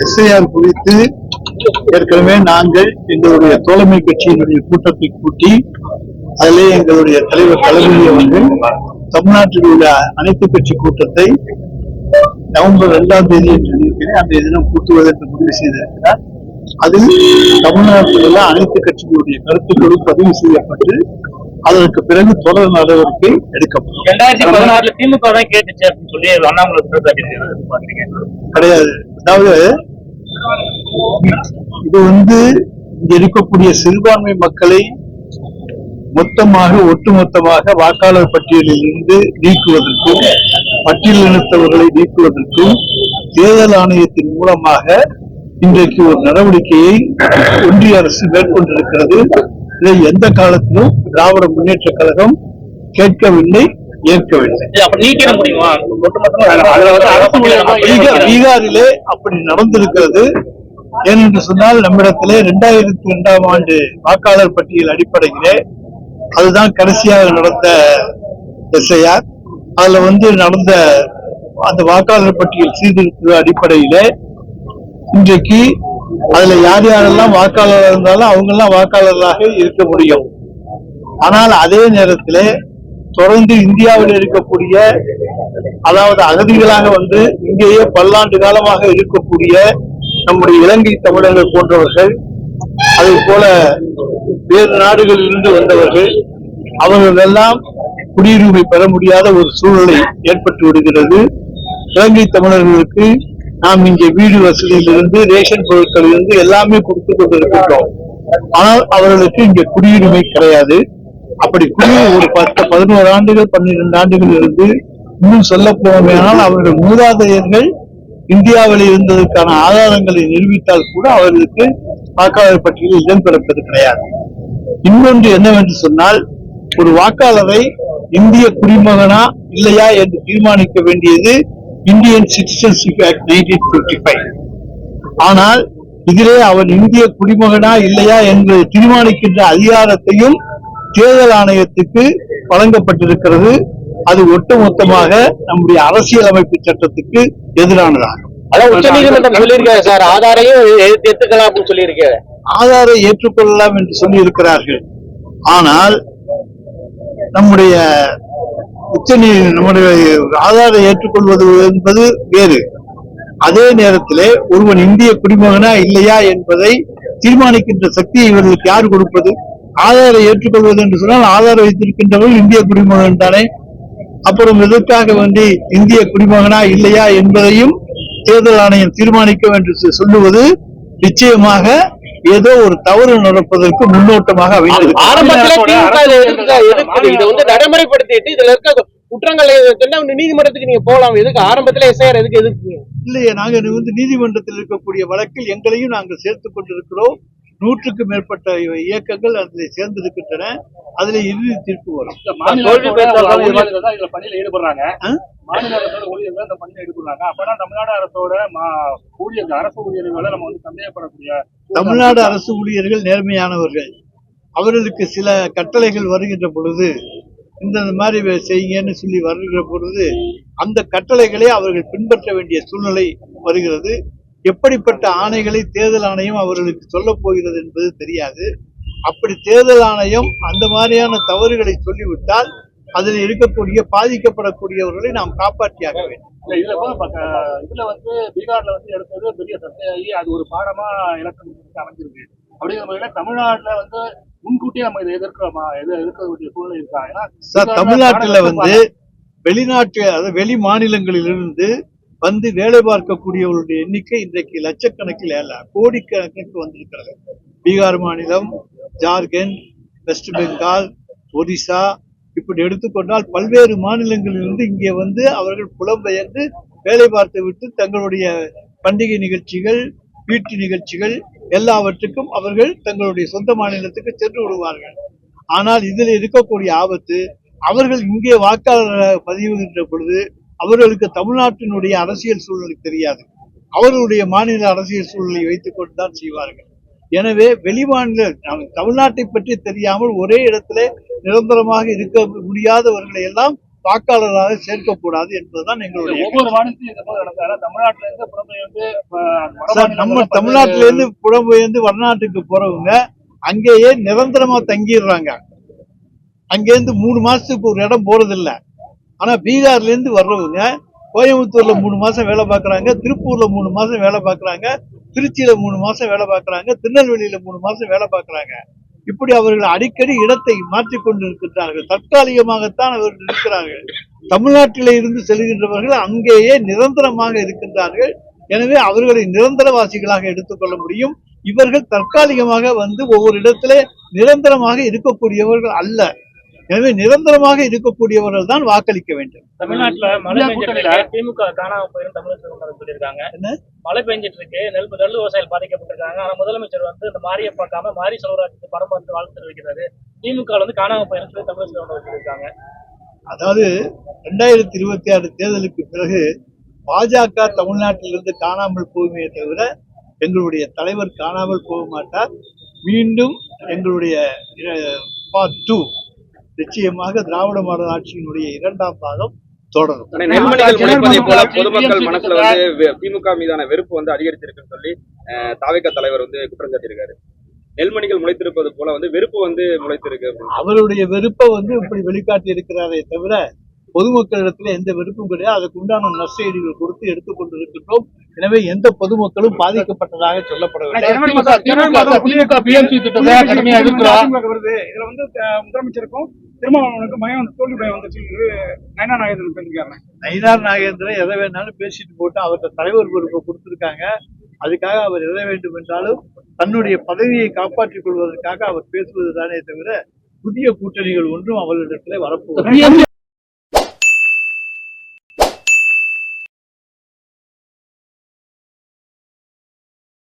SIR குறித்து ஏற்கனவே நாங்கள் எங்களுடைய தோழமை கட்சியினுடைய கூட்டத்தை கூட்டி அதிலே எங்களுடைய தலைவர் தளபதி வந்து தமிழ்நாட்டில் உள்ள அனைத்து கட்சி கூட்டத்தை நவம்பர் இரண்டாம் தேதி என்று இருக்கிறேன் அந்த தினம் கூட்டுவதற்கு என்று முடிவு செய்திருக்கிறார். அதில் தமிழ்நாட்டில் உள்ள அனைத்து கட்சிகளுடைய கருத்துக்களும் பதிவு செய்யப்பட்டு அதற்கு பிறகு தொடர் நடவடிக்கை எடுக்கப்படும். ரெண்டாயிரத்தி பதினாறுல திமுக தான் கேட்டுச்சு அப்படின்னு சொல்லி அண்ணாமலை கிடையாது. அதாவது இது வந்து இங்க இருக்கக்கூடிய சிறுபான்மை மக்களை மொத்தமாக ஒட்டுமொத்தமாக வாக்காளர் பட்டியலில் இருந்து நீக்குவதற்கும் பட்டியல் இனத்தவர்களை நீக்குவதற்கும் தேர்தல் ஆணையத்தின் மூலமாக இன்றைக்கு ஒரு நடவடிக்கையை ஒன்றிய அரசு மேற்கொண்டிருக்கிறது. இதை எந்த காலத்திலும் திராவிட முன்னேற்ற கழகம் கேட்கவில்லை ஏற்கவில்லை. பீகாரிலே அப்படி நடந்திருக்கிறது. ஏனென்று சொன்னால் நம்மிடத்திலே இரண்டாயிரத்தி இரண்டாம் ஆண்டு வாக்காளர் பட்டியல் அடிப்படையிலே அதுதான் கடைசியாக நடந்த எஸ்ஐஆர். அதுல வந்து நடந்த அந்த வாக்காளர் பட்டியல் சீர்திருத்த அடிப்படையிலே இன்றைக்கு அதுல யார் யாரெல்லாம் வாக்காளர் இருந்தாலும் அவங்க எல்லாம் வாக்காளர்களாக இருக்க முடியும். ஆனால் அதே நேரத்தில் தொடர்ந்து இந்தியாவில் இருக்கக்கூடிய அதாவது அகதிகளாக வந்து இங்கேயே பல்லாண்டு காலமாக இருக்கக்கூடிய நம்முடைய இலங்கை தமிழர்கள் போன்றவர்கள் அதே போல வேறு நாடுகளில் இருந்து வந்தவர்கள் அவர்கள் எல்லாம் குடியுரிமை பெற முடியாத ஒரு சூழ்நிலை ஏற்பட்டு விடுகிறது. இலங்கை தமிழர்களுக்கு நாம் இங்கே வீடு வசதியிலிருந்து ரேஷன் பொருட்களிலிருந்து எல்லாமே கொடுத்து கொண்டிருக்கின்றோம். ஆனால் அவர்களுக்கு இங்கே குடியுரிமை கிடையாது. அப்படி குடியுரிமை ஒரு பத்து பதினோரு ஆண்டுகள் பன்னிரெண்டு ஆண்டுகள் இருந்து இன்னும் சொல்ல போனால் அவர்கள் மூதாதையர்கள் இந்தியாவில் இருந்ததற்கான ஆதாரங்களை நிரூபித்தால் கூட அவர்களுக்கு வாக்காளர் பட்டியலில் இடம் பிறப்பது கிடையாது. இன்னொன்று என்னவென்று சொன்னால் ஒரு வாக்காளரை இந்திய குடிமகனா இல்லையா என்று தீர்மானிக்க வேண்டியது Indian citizenship act nineteen fifty five ஆனால் இதிலே அவன் இந்திய குடிமகனா இல்லையா என்று தீர்மானிக்கின்ற அதிகாரத்தையும் தேர்தல் ஆணையத்துக்கு வழங்கப்பட்டிருக்கிறது. அது ஒட்டுமொத்தமாக நம்முடைய அரசியலமைப்பு சட்டத்துக்கு எதிரானதாகும் ஆதாரை ஏற்றுக்கொள்ளலாம் என்று சொல்லி இருக்கிறார்கள் ஆனால் நம்முடைய உச்ச நம்முடைய ஆதாரை ஏற்றுக்கொள்வது என்பது வேறு. அதே நேரத்திலே ஒருவன் இந்திய குடிமகனா இல்லையா என்பதை தீர்மானிக்கின்ற சக்தியை இவர்களுக்கு யார் கொடுப்பது? ஆதாரை ஏற்றுக்கொள்வது என்று சொன்னால் ஆதாரம் வைத்திருக்கின்றவர்கள் இந்திய குடிமகன் தானே. அப்புறம் எதற்காக வந்து இந்திய குடிமகனா இல்லையா என்பதையும் தேர்தல் ஆணையம் தீர்மானிக்கும் என்று சொல்லுவது நிச்சயமாக ஏதோ ஒரு தவறு நடப்பதற்கு முன்னோட்டமாக இதை வந்து நடைமுறைப்படுத்திட்டு இதுல இருக்க குற்றங்களை சொன்னா நீதிமன்றத்துக்கு நீங்க போலாம் எதுக்கு ஆரம்பத்துல எஸ்ஐஆர் எதுக்கு எதுக்கு இல்லையே நாங்க வந்து நீதிமன்றத்தில் இருக்கக்கூடிய வழக்கில் எங்களையும் நாங்கள் சேர்த்துக் கொண்டிருக்கிறோம். நூற்றுக்கு மேற்பட்ட இயக்கங்கள் அதில் சேர்ந்திருக்கின்றன. அதுல இறுதி தீர்ப்பு வரும். பணியில ஈடுபடுறாங்க? மாநில அரசோட ஊழியர்கள் இந்த பணியில ஈடுபடுறாங்க. அப்பதான் தமிழ்நாடு அரசோட ஊழியர்கள் அரசு ஊழியர்களை நம்ம வந்து சந்தேகப்படக்கூடிய தமிழ்நாடு அரசு ஊழியர்கள் நேர்மையானவர்கள். அவர்களுக்கு சில கட்டளைகள் வருகின்ற பொழுது இந்த மாதிரி செய்யுங்கன்னு சொல்லி வருகிற பொழுது அந்த கட்டளைகளை அவர்கள் பின்பற்ற வேண்டிய சூழ்நிலை வருகிறது. எப்படிப்பட்ட ஆணைகளை தேர்தல் ஆணையம் அவர்களுக்கு சொல்லப் போகிறது என்பது தெரியாது. அப்படி தேர்தல் ஆணையம் அந்த மாதிரியான தவறுகளை சொல்லிவிட்டால் அதில் இருக்கக்கூடிய பாதிக்கப்படக்கூடியவர்களை நாம் காப்பாற்றியாக வேண்டும். இல்ல இதுல வந்து பீகார்ல வந்து எடுத்தது பெரிய சர்ச்சையாகி அது ஒரு பாடமா இலக்கம் அமைஞ்சிருக்கு. அப்படிங்கிற முறையில தமிழ்நாட்டுல வந்து முன்கூட்டியே நம்ம இதை எதிர்க்கிறோமா? எது எதிர்க்கக்கூடிய சூழ்நிலை இருக்கா? ஏன்னா தமிழ்நாட்டுல வந்து வெளிநாட்டு அதாவது வெளி மாநிலங்களிலிருந்து வந்து வேலை பார்க்கக்கூடியவர்களுடைய எண்ணிக்கை இன்றைக்கு லட்சக்கணக்கில் அல்ல கோடிக்கணக்கிற்கு வந்திருக்கிறது. பீகார் மாநிலம் ஜார்க்கண்ட் வெஸ்ட் பெங்கால் ஒடிசா இப்படி எடுத்துக்கொண்டால் பல்வேறு மாநிலங்களிலிருந்து இங்கே வந்து அவர்கள் புலம்பெயர்ந்து வேலை பார்த்து விட்டு தங்களுடைய பண்டிகை நிகழ்ச்சிகள் வீட்டு நிகழ்ச்சிகள் எல்லாவற்றுக்கும் அவர்கள் தங்களுடைய சொந்த மாநிலத்துக்கு சென்று விடுவார்கள். ஆனால் இதில் இருக்கக்கூடிய ஆபத்து அவர்கள் இங்கே வாக்காளர் பதிவுகின்ற பொழுது அவர்களுக்கு தமிழ்நாட்டினுடைய அரசியல் சூழ்நிலை தெரியாது. அவர்களுடைய மாநில அரசியல் சூழ்நிலை வைத்துக் கொண்டுதான் செய்வார்கள். எனவே வெளிமாநில நம் தமிழ்நாட்டை பற்றி தெரியாமல் ஒரே இடத்திலே நிரந்தரமாக இருக்க முடியாதவர்களை எல்லாம் வாக்காளராக சேர்க்கக்கூடாது என்பதுதான் எங்களுடைய சார் நம்ம தமிழ்நாட்டில இருந்து புலம்பெயர்ந்து வடநாட்டுக்கு போறவங்க அங்கேயே நிரந்தரமா தங்கிடுறாங்க. அங்கேருந்து மூணு மாசத்துக்கு ஒரு இடம் போறது ஆனால் பீகார்லேருந்து வர்றவங்க கோயம்புத்தூரில் மூணு மாதம் வேலை பார்க்குறாங்க திருப்பூரில் மூணு மாதம் வேலை பார்க்குறாங்க திருச்சியில் மூணு மாதம் வேலை பார்க்குறாங்க திருநெல்வேலியில் மூணு மாதம் வேலை பார்க்குறாங்க. இப்படி அவர்கள் அடிக்கடி இடத்தை மாற்றி கொண்டு இருக்கின்றார்கள் தற்காலிகமாகத்தான் அவர்கள் இருக்கிறார்கள். தமிழ்நாட்டில் இருந்து செல்கின்றவர்கள் அங்கேயே நிரந்தரமாக இருக்கின்றார்கள். எனவே அவர்களை நிரந்தரவாசிகளாக எடுத்துக்கொள்ள முடியும். இவர்கள் தற்காலிகமாக வந்து ஒவ்வொரு இடத்திலே நிரந்தரமாக இருக்கக்கூடியவர்கள் அல்ல. எனவே நிரந்தரமாக இருக்கக்கூடியவர்கள் தான் வாக்களிக்க வேண்டும். தமிழ்நாட்டுல மழை பெஞ்சிட்டு திமுக காணாம போயிரும் தமிழக சொல்லியிருக்காங்க? மழை பெஞ்சிட்டு இருக்கு. நெல் நெல் விவசாயிகள் பாதிக்கப்பட்டிருக்காங்க. ஆனா முதலமைச்சர் வந்து இந்த மாரியை பார்க்காம மாரி செல்வராஜுக்கு படம் பார்த்து வாழ்த்து தெரிவிக்கிறாரு. திமுக வந்து காணாம போயிரும் சொல்லி தமிழக செல்வராஜ் சொல்லியிருக்காங்க. அதாவது ரெண்டாயிரத்தி இருபத்தி ஆறு தேர்தலுக்கு பிறகு பாஜக தமிழ்நாட்டிலிருந்து காணாமல் போகுமே தவிர எங்களுடைய தலைவர் காணாமல் போக மாட்டார். மீண்டும் எங்களுடைய பார்ட் டூ நிச்சயமாக திராவிட மாடல் ஆட்சியினுடைய இரண்டாம் பாகம் தொடரும் பொதுமக்கள் மனசுல வந்து திமுக மீதான வெறுப்பு வந்து அதிகரிச்சிருக்குன்னு சொல்லி அஹ், தாவேக்கா தலைவர் வந்து குற்றம் சாட்டியிருக்காரு நெல்மணிகள் முளைத்திருப்பது போல வந்து வெறுப்பு வந்து முளைத்திருக்கு அவருடைய வெறுப்பை வந்து இப்படி வெளிக்காட்டி இருக்கிறாரே தவிர பொதுமக்களிடத்துல எந்த வெறுப்பும் கிடையாது அதுக்கு உண்டான நஷ்டஈடுகள் கொடுத்து எடுத்துக்கொண்டு இருக்கின்றோம் எனவே எந்த பொதுமக்களும் பாதிக்கப்பட்டதாக சொல்லப்படவில்லை முதலமைச்சருக்கும் திருமாவளவனுக்கு பயம் வந்து தோல்வி பயம் வந்துச்சு நயனா நாயகன் பேசிருக்காங்க நயினார் நாகேந்திரன் எதை வேணாலும் பேசிட்டு போட்டு அவர்கிட்ட தலைவர் பொறுப்பை கொடுத்துருக்காங்க. அதுக்காக அவர் எதை வேண்டும் என்றாலும் தன்னுடைய பதவியை காப்பாற்றிக் கொள்வதற்காக அவர் பேசுவது தானே தவிர புதிய கூட்டணிகள் ஒன்றும் அவர்களிடத்துல வரப்போவதில்லை.